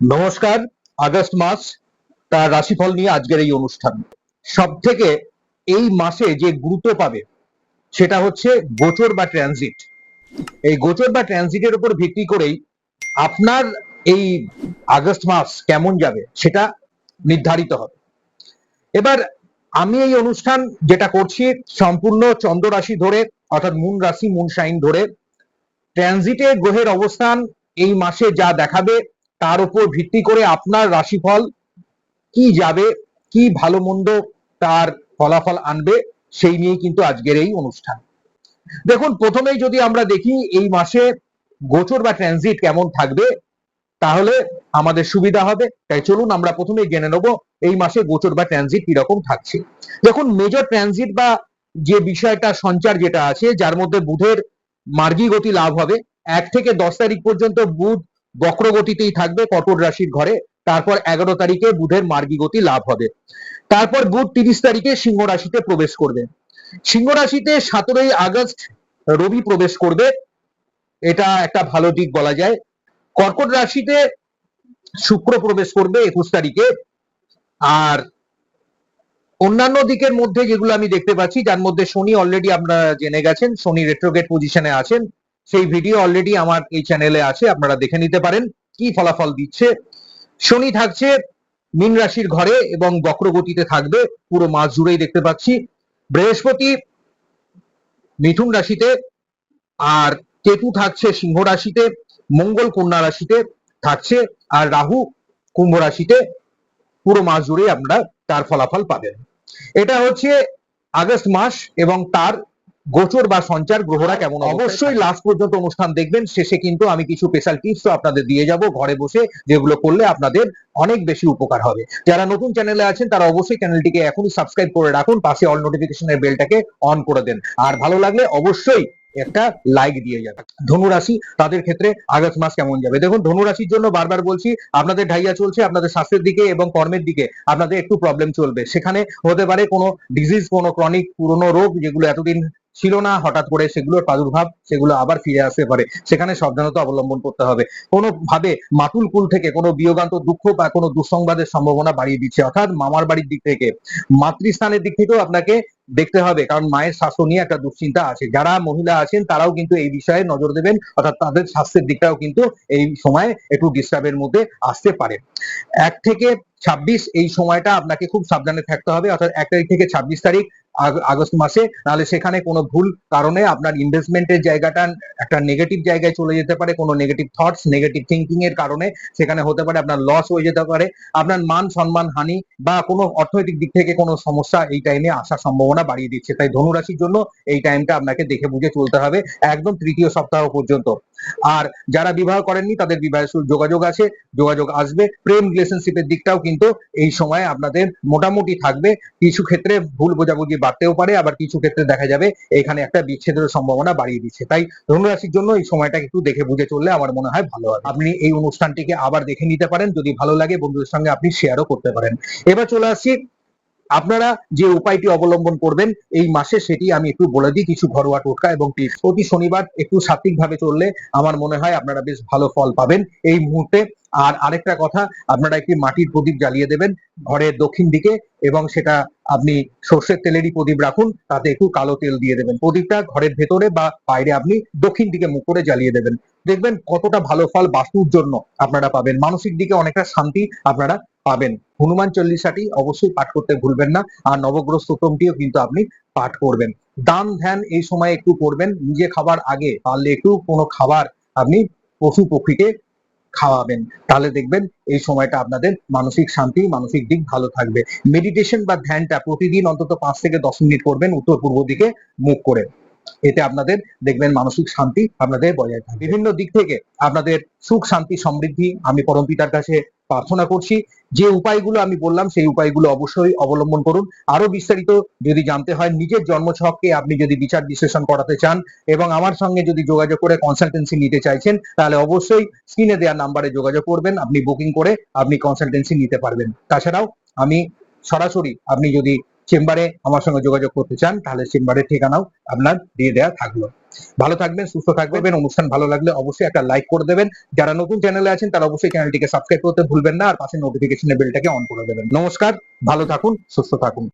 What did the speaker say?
নমস্কার, আগস্ট মাস তার রাশিফল নিয়ে আজকের এই অনুষ্ঠান। সব থেকে এই মাসে যে গুরুত্ব পাবে সেটা হচ্ছে গোচর বা ট্রানজিট এই গোচর বা ট্রানজিটের উপর ভিত্তি করেই আপনার এই আগস্ট মাস কেমন যাবে সেটা নির্ধারিত হবে। এবার আমি এই অনুষ্ঠান যেটা করছি সম্পূর্ণ চন্দ্র রাশি ধরে, অর্থাৎ মুন রাশি মুন সাইন ধরে ট্রানজিটে গ্রহের অবস্থান এই মাসে যা দেখাবে তার উপর ভিত্তি করে আপনার রাশিফল কি যাবে, কি ভালো মন্দ তার ফলাফল আনবে, সেই নিয়ে কিন্তু আজকের এই অনুষ্ঠান। দেখুন, প্রথমেই যদি আমরা দেখি এই মাসে গোচর বা ট্রানজিট কেমন থাকবে, তাহলে আমাদের সুবিধা হবে। তাই চলুন, আমরা প্রথমে জেনে নেব এই মাসে গোচর বা ট্রানজিট কীরকম থাকছে। দেখুন মেজর ট্রানজিট বা যে বিষয়টা, সঞ্চার যেটা আছে, যার মধ্যে বুধের মার্গী গতি লাভ হবে। এক থেকে দশ তারিখ পর্যন্ত বুধ বক্রগতিতেই থাকবে কটর রাশির ঘরে। তারপর এগারো তারিখে বুধের মার্গী গতি লাভ হবে। তারপর বুধ তিরিশ তারিখে সিংহ রাশিতে প্রবেশ করবে। সিংহ রাশিতে সতেরোই আগস্ট রবি প্রবেশ করবে। এটা একটা ভালো দিক বলা যায়। কর্কট রাশিতে শুক্র প্রবেশ করবে একুশ তারিখে। আর অন্যান্য দিকের মধ্যে যেগুলো আমি দেখতে পাচ্ছি, যার মধ্যে শনি অলরেডি আপনারা জেনে গেছেন, শনি রেট্রোগেট পজিশনে আছেন। সেই ভিডিও অলরেডি আমার এই চ্যানেলে আছে, আপনারা দেখে নিতে পারেন কি ফলাফল দিচ্ছে। শনি থাকছে মীন রাশির ঘরে এবং বক্রগতিতে থাকবে, পুরো মাস জুড়েই দেখতে পাচ্ছি। বৃহস্পতি মিথুন রাশিতে আর কেতু থাকছে সিংহ রাশিতে, মঙ্গল কন্যা রাশিতে থাকছে আর রাহু কুম্ভ রাশিতে, পুরো মাস জুড়েই আপনারা তার ফলাফল পাবেন। এটা হচ্ছে আগস্ট মাস এবং তার গোচর বা সঞ্চার গ্রহরা কেমন অবশ্যই লাস্ট পর্যন্ত অনুষ্ঠান দেখবেন শেষে কিন্তু আমি কিছু স্পেশাল টিপস আপনাদের দিয়ে যাব ঘরে বসে যেগুলো করলে আপনাদের অনেক বেশি উপকার হবে। যারা নতুন চ্যানেলে আছেন তারা অবশ্যই চ্যানেলটিকে এখনই সাবস্ক্রাইব করে রাখুন পাশে অল নোটিফিকেশনের বেলটাকে অন করে দেন। আর ভালো লাগলে অবশ্যই একটা লাইক দিয়ে যাবে। ধনু রাশি তাদের ক্ষেত্রে আগস্ট মাস কেমন যাবে? দেখুন ধনু রাশির জন্য বারবার বলছি, আপনাদের ঢাইয়া চলছে, আপনাদের স্বাস্থ্যের দিকে এবং কর্মের দিকে আপনাদের একটু প্রবলেম চলবে। সেখানে হতে পারে কোনো ডিজিজ কোনো ক্রনিক পুরনো রোগ যেগুলো এতদিন ছিল না, হঠাৎ করে সেগুলোর প্রাদুর্ভাব, সেগুলো আবার ফিরে আসতে পারে। সেখানে সাবধানতা অবলম্বন করতে হবে। কোনো ভাবে মাতুল কুল থেকে কোনো বিয়োগান্ত দুঃখ বা কোনো দুঃসংবাদের সম্ভাবনা বাড়িয়ে দিচ্ছে। অর্থাৎ মামার বাড়ির দিক থেকে, মাতৃস্থানের দিক থেকেও আপনাকে দেখতে হবে, কারণ মায়ের স্বাস্থ্য নিয়ে একটা দুশ্চিন্তা আছে। যারা মহিলা আছেন, তারাও কিন্তু এই বিষয়ে নজর দেবেন, অর্থাৎ তাদের স্বাস্থ্যের দিকটাও কিন্তু এই সময় একটু ডিস্টার্বের মধ্যে আসতে পারে। এক থেকে ছাব্বিশ এই সময়টা আপনাকে খুব সাবধানে থাকতে হবে, অর্থাৎ এক তারিখ থেকে ছাব্বিশ তারিখ আগস্ট মাসে, নাহলে সেখানে কোনো ভুল কারণে আপনার ইনভেস্টমেন্টের জায়গাটা একটা নেগেটিভ জায়গায় চলে যেতে পারে, কোনো নেগেটিভ থটস নেগেটিভ থিঙ্কিং এর কারণে সেখানে হতে পারে আপনার লস হয়ে যেতে পারে, আপনার মান সম্মান হানি বা কোনো অর্থনৈতিক দিক থেকে কোনো সমস্যা এই টাইমে আসার সম্ভাবনা বাড়িয়ে দিচ্ছে। তাই ধনুরাশির জন্য এই টাইমটা আপনাকে দেখে বুঝে চলতে হবে একদম তৃতীয় সপ্তাহ পর্যন্ত। আর যারা বিবাহ করেননি, তাদের বিবাহের যোগাযোগ আছে, যোগাযোগ আসবে, প্রেম রিলেশনশিপের দিকটাও কিন্তু এই সময় আপনাদের মোটামুটি থাকবে। কিছু ক্ষেত্রে ভুল বোঝাবুঝি বাড়তেও পারে, আবার কিছু ক্ষেত্রে দেখা যাবে এখানে একটা বিচ্ছেদের সম্ভাবনা বাড়িয়ে দিচ্ছে। তাই ধনুরাশির জন্য এই সময়টা একটু দেখে বুঝে চললে আমার মনে হয় ভালো হবে। আপনি এই অনুষ্ঠানটিকে আবার দেখে নিতে পারেন, যদি ভালো লাগে বন্ধুদের সঙ্গে আপনি শেয়ারও করতে পারেন। এবার চলে আসছি, আপনারা যে উপায়টি অবলম্বন করবেন এই মাসে সেটি আমি একটু বলে দিই, কিছু ঘরোয়া টোটকা এবং টিপস। প্রতি শনিবার একটু সাত্বিক ভাবে চললে আমার মনে হয় আপনারা বেশ ভালো ফল পাবেন। এই মুহূর্তে আর আরেকটা কথা, আপনারা একটি মাটির প্রদীপ জ্বালিয়ে দেবেন ঘরের দক্ষিণ দিকে এবং সেটা আপনি সর্ষের তেলেরই প্রদীপ রাখুন, তাতে একটু কালো তেল দিয়ে দেবেন। প্রদীপটা ঘরের ভেতরে বা বাইরে আপনি দক্ষিণ দিকে মুখ করে জ্বালিয়ে দেবেন। দেখবেন কতটা ভালো ফল বাস্তুর জন্য আপনারা পাবেন। মানসিক দিকে অনেকটা শান্তি আপনারা পাবেন। হনুমান চল্লিশাটি অবশ্যই পাঠ করতে ভুলবেন না, আর নবগ্রহ স্তোত্রমটিও কিন্তু আপনি পাঠ করবেন। দান ধ্যান এই সময় একটু করবেন। নিজে খাবার আগে পারলে একটু কোনো খাবার আপনি পশু পক্ষীকে খাওয়াবেন। তাহলে দেখবেন এই সময়টা আপনাদের মানসিক শান্তি, মানসিক দিক ভালো থাকবে। মেডিটেশন বা ধ্যানটা প্রতিদিন অন্তত পাঁচ থেকে দশ মিনিট করবেন উত্তর পূর্ব দিকে মুখ করে। এতে আপনাদের দেখবেন মানসিক শান্তি আপনাদের বজায় থাকবে। বিভিন্ন দিক থেকে আপনাদের সুখ, শান্তি, সমৃদ্ধি আমি পরম পিতার কাছে প্রার্থনা করছি। যে উপায়গুলো আমি বললাম, সেই উপায়গুলো অবশ্যই অবলম্বন করুন। আরও বিস্তারিত যদি জানতে হয়, নিজের জন্মছককে আপনি যদি বিচার বিশ্লেষণ করাতে চান এবং আমার সঙ্গে যদি যোগাযোগ করে কনসালটেন্সি নিতে চাইছেন, তাহলে অবশ্যই স্ক্রিনে দেওয়া নাম্বারে যোগাযোগ করবেন, আপনি বুকিং করে আপনি কনসালটেন্সি নিতে পারবেন। তাছাড়াও আমি সরাসরি আপনি যদি চেম্বারে আমার সঙ্গে যোগাযোগ করতে চান তাহলে চেম্বারের ঠিকানাও আপনার দিয়ে দেওয়া থাকল। ভালো থাকবেন সুস্থ থাকবেন অনুষ্ঠান ভালো লাগলে অবশ্যই একটা লাইক করে দেবেন। যারা নতুন চ্যানেলে আছেন তারা অবশ্যই চ্যানেলটিকে সাবস্ক্রাইব করতে ভুলবেন না আর পাশে নোটিফিকেশনের বেলটাকে অন করে দেবেন। নমস্কার ভালো থাকুন সুস্থ থাকুন।